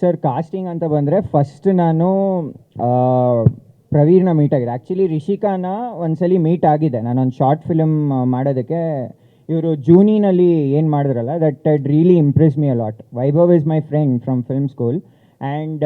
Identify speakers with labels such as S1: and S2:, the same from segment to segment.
S1: Sir casting ಅಂತ ಬಂದರೆ first ನಾನು ಪ್ರವೀರ್ನ ಮೀಟ್ ಆಗಿದೆ ಆ್ಯಕ್ಚುಲಿ ರಿಷಿಕಾನ ಒಂದ್ಸಲಿ ಮೀಟ್ ಆಗಿದೆ ನಾನೊಂದು ಶಾರ್ಟ್ ಫಿಲಮ್ ಮಾಡೋದಕ್ಕೆ ಇವರು ಜೂನಿನಲ್ಲಿ ಏನು ಮಾಡಿದ್ರಲ್ಲ that I'd really impress me a lot Vaibhav is my friend from film school and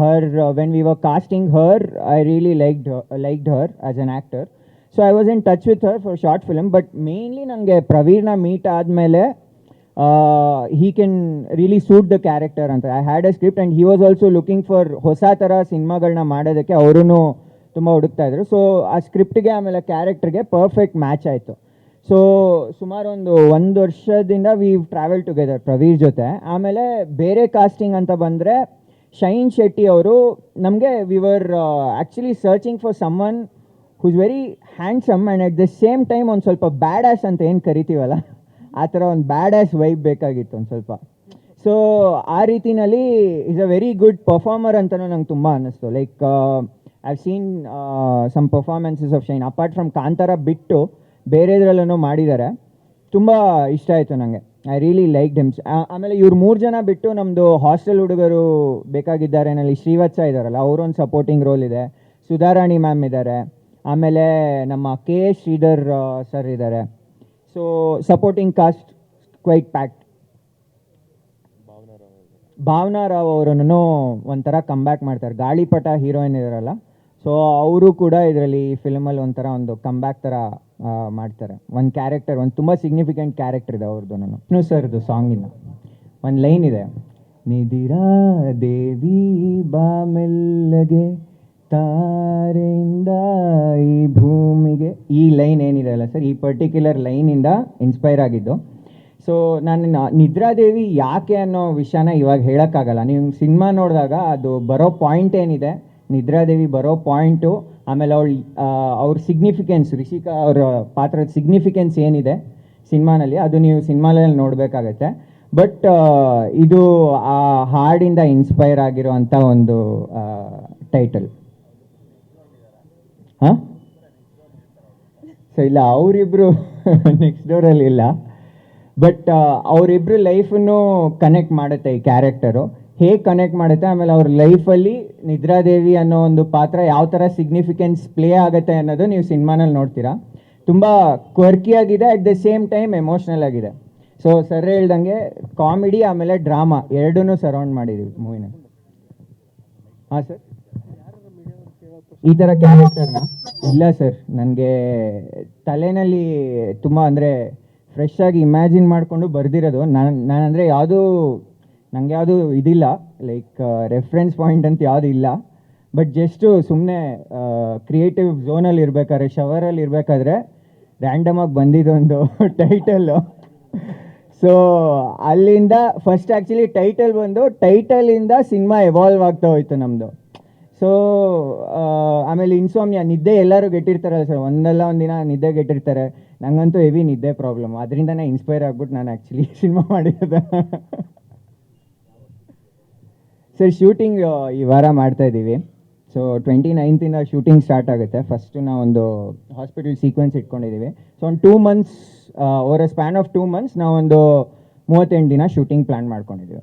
S1: her when we were casting her I really liked liked her as an actor so I was in touch with her for short film but mainly ನನಗೆ ಪ್ರವೀರ್ನ meet ಆದಮೇಲೆ he can really suit the character ಅಂತ. I had a script and he was also looking for ಹೊಸ ಥರ ಸಿನಿಮಾಗಳನ್ನ ಮಾಡೋದಕ್ಕೆ ಅವರೂ ತುಂಬ ಹುಡುಕ್ತಾ ಇದ್ರು. ಸೊ ಆ ಸ್ಕ್ರಿಪ್ಟ್ಗೆ ಆಮೇಲೆ ಕ್ಯಾರೆಕ್ಟರ್ಗೆ ಪರ್ಫೆಕ್ಟ್ ಮ್ಯಾಚ್ ಆಯಿತು. ಸೊ ಸುಮಾರು ಒಂದು ಒಂದು ವರ್ಷದಿಂದ ವಿ ಟ್ರಾವೆಲ್ ಟುಗೆದರ್ ಪ್ರವೀರ್ ಜೊತೆ. ಆಮೇಲೆ ಬೇರೆ ಕಾಸ್ಟಿಂಗ್ ಅಂತ ಬಂದರೆ ಶೈನ್ ಶೆಟ್ಟಿ ಅವರು, ನಮಗೆ we were actually searching for someone whose very handsome and at the same time ಒಂದು ಸ್ವಲ್ಪ ಬ್ಯಾಡ್ ಆಸ್ ಅಂತ ಏನು ಕರಿತೀವಲ್ಲ? ಆ ಥರ ಒಂದು ಬ್ಯಾಡ್ ಆಸ್ ವೈಬ್ ಬೇಕಾಗಿತ್ತು ಒಂದು ಸ್ವಲ್ಪ. ಸೊ ಆ ರೀತಿನಲ್ಲಿ is a very good performer ಅಂತಲೂ ನಂಗೆ ತುಂಬ ಅನ್ನಿಸ್ತು. Like I seen some performances of Shine apart from Kantara ಬಿಟ್ಟು ಬೇರೆದ್ರಲ್ಲೂ ಮಾಡಿದ್ದಾರೆ. ತುಂಬ ಇಷ್ಟ ಆಯಿತು ನನಗೆ ಐ ರಿಯಲಿ ಲೈಕ್ ಡಿಮ್ಸ್ ಆಮೇಲೆ ಇವ್ರು ಮೂರು ಜನ ಬಿಟ್ಟು ನಮ್ಮದು ಹಾಸ್ಟೆಲ್ ಹುಡುಗರು ಬೇಕಾಗಿದ್ದಾರೆ ನಲ್ಲಿ ಶ್ರೀವತ್ಸ ಇದ್ದಾರಲ್ಲ ಅವರೊಂದು ಸಪೋರ್ಟಿಂಗ್ ರೋಲ್ ಇದೆ. ಸುಧಾರಾಣಿ ಮ್ಯಾಮ್ ಇದ್ದಾರೆ ಆಮೇಲೆ ನಮ್ಮ ಕೆ ಎಸ್ ಶ್ರೀಧರ್ ಸರ್ ಇದ್ದಾರೆ so supporting cast quite packed Bhavana Rao ಅವರನ್ನು ಒಂಥರ ಕಮ್ಬ್ಯಾಕ್ ಮಾಡ್ತಾರೆ. ಗಾಳಿಪಟ ಹೀರೋಯಿನ್ ಇದಾರಲ್ಲ. ಸೊ ಅವರು ಕೂಡ ಇದರಲ್ಲಿ ಈ ಫಿಲ್ಮಲ್ಲಿ ಒಂಥರ ಒಂದು ಕಮ್ಬ್ಯಾಕ್ ಥರ ಆ, ಮಾಡ್ತಾರೆ. ಒಂದು ಕ್ಯಾರೆಕ್ಟರ್ ಒಂದು ತುಂಬ ಸಿಗ್ನಿಫಿಕೆಂಟ್ ಕ್ಯಾರೆಕ್ಟರ್ ಇದೆ ಅವ್ರದ್ದು ನಾನು. ವಿಷ್ಣು ಸರ್ದು ಸಾಂಗಿನ ಒಂದು ಲೈನ್ ಇದೆ. ನಿಧಿರಾ ದೇವಿ ಬಾಮೆಲ್ಲಗೆ ತಾರೆಯಿಂದ ಈ ಲೈನ್ ಏನಿದೆ ಅಲ್ಲ ಸರ್, ಈ ಪರ್ಟಿಕ್ಯುಲರ್ ಲೈನಿಂದ ಇನ್ಸ್ಪೈರ್ ಆಗಿದ್ದು. ಸೊ ನಾನು ನಿದ್ರಾದೇವಿ ಯಾಕೆ ಅನ್ನೋ ವಿಷಯನ ಇವಾಗ ಹೇಳೋಕ್ಕಾಗಲ್ಲ. ನೀವು ಸಿನಿಮಾ ನೋಡಿದಾಗ ಅದು ಬರೋ ಪಾಯಿಂಟ್ ಏನಿದೆ, ನಿದ್ರಾದೇವಿ ಬರೋ ಪಾಯಿಂಟು ಆಮೇಲೆ ಅವಳು ಅವ್ರ ಸಿಗ್ನಿಫಿಕೆನ್ಸ್ ರಿಷಿಕಾ ಅವರ ಪಾತ್ರದ ಸಿಗ್ನಿಫಿಕೆನ್ಸ್ ಏನಿದೆ ಸಿನಿಮಾನಲ್ಲಿ, ಅದು ನೀವು ಸಿನಿಮಾದಲ್ಲಿ ನೋಡಬೇಕಾಗತ್ತೆ. ಬಟ್ ಇದು ಆ ಹಾಡಿಂದ ಇನ್ಸ್ಪೈರ್ ಆಗಿರುವಂಥ ಒಂದು ಟೈಟಲ್ ಹಾಂ? ಸೊ ಇಲ್ಲ ಅವರಿಬ್ಬರು ನೆಕ್ಸ್ಟ್ ಡೋರಲ್ಲಿ ಇಲ್ಲ. ಬಟ್ ಅವರಿಬ್ಬರು ಲೈಫನ್ನು ಕನೆಕ್ಟ್ ಮಾಡುತ್ತೆ ಈ ಕ್ಯಾರೆಕ್ಟರು ಹೇಗೆ ಕನೆಕ್ಟ್ ಮಾಡುತ್ತೆ? ಆಮೇಲೆ ಅವ್ರ ಲೈಫಲ್ಲಿ ನಿದ್ರಾದೇವಿ ಅನ್ನೋ ಒಂದು ಪಾತ್ರ ಯಾವ ಥರ ಸಿಗ್ನಿಫಿಕೆನ್ಸ್ ಪ್ಲೇ ಆಗುತ್ತೆ ಅನ್ನೋದು ನೀವು ಸಿನಿಮಾನಲ್ಲಿ ನೋಡ್ತೀರಾ. ತುಂಬ ಕ್ವರ್ಕಿಯಾಗಿದೆ at the same time emotional ಆಗಿದೆ. ಸೊ ಸರ್ ಹೇಳ್ದಂಗೆ ಕಾಮಿಡಿ ಆಮೇಲೆ ಡ್ರಾಮಾ ಎರಡನ್ನೂ ಸರೌಂಡ್ ಮಾಡಿದ್ದೀವಿ ಮೂವಿನ ಹಾಂ ಸರ್ ಈ ಥರ ಕ್ಯಾರೆಕ್ಟರ್ನ ಇಲ್ಲ ಸರ್ ನನಗೆ ತಲೆನಲ್ಲಿ ತುಂಬಾ ಅಂದ್ರೆ ಫ್ರೆಶ್ ಆಗಿ ಇಮ್ಯಾಜಿನ್ ಮಾಡ್ಕೊಂಡು ಬರ್ದಿರೋದು. ನಾನು ನಾನು ಅಂದರೆ ಯಾವುದೂ ನನಗೆ ಯಾವುದು ಇದಿಲ್ಲ. ಲೈಕ್ ರೆಫರೆನ್ಸ್ ಪಾಯಿಂಟ್ ಅಂತ ಯಾವುದು ಇಲ್ಲ. ಬಟ್ ಜಸ್ಟು ಸುಮ್ಮನೆ ಕ್ರಿಯೇಟಿವ್ ಝೋನಲ್ಲಿ ಇರ್ಬೇಕಾದ್ರೆ ಶವರಲ್ಲಿ ಆಗಿ ರ್ಯಾಂಡಮಾಗಿ ಬಂದಿದ್ದೊಂದು ಟೈಟಲ್ ಸೊ ಅಲ್ಲಿಂದ ಫಸ್ಟ್ ಆಕ್ಚುಲಿ ಟೈಟಲ್ ಬಂದು ಟೈಟಲಿಂದ ಸಿನಿಮಾ ಎವಾಲ್ವ್ ಆಗ್ತಾ ಹೋಯ್ತು ನಮ್ಮದು ಸೊ ಆಮೇಲೆ ಇನ್ಸೋಮ್ನಿಯಾ ನಿದ್ದೆ ಎಲ್ಲರೂ ಗೆಟ್ಟಿರ್ತಾರಲ್ಲ ಸರ್ ಒಂದಲ್ಲ ಒಂದು ದಿನ ನಿದ್ದೆ ಗೆಟ್ಟಿರ್ತಾರೆ. ನಂಗಂತೂ ಹೆವಿ ನಿದ್ದೆ ಪ್ರಾಬ್ಲಮ್ ಅದರಿಂದನೇ ಇನ್ಸ್ಪೈರ್ ಆಗ್ಬಿಟ್ಟು ನಾನು ಆ್ಯಕ್ಚುಲಿ ಸಿನಿಮಾ ಮಾಡಿರೋದು. ಸರ್ ಶೂಟಿಂಗ್ ಈ ವಾರ ಮಾಡ್ತಾ ಇದ್ದೀವಿ. ಸೊ ಟ್ವೆಂಟಿ ನೈನ್ತಿಂದ ಶೂಟಿಂಗ್ ಸ್ಟಾರ್ಟ್ ಆಗುತ್ತೆ. ಫಸ್ಟು ಒಂದು ಹಾಸ್ಪಿಟಲ್ ಸೀಕ್ವೆನ್ಸ್ ಇಟ್ಕೊಂಡಿದ್ದೀವಿ ಸೊ ಒಂದು two months over span of two months ನಾವೊಂದು ಮೂವತ್ತೆಂಟು ದಿನ ಶೂಟಿಂಗ್ ಪ್ಲ್ಯಾನ್ ಮಾಡ್ಕೊಂಡಿದ್ದೀವಿ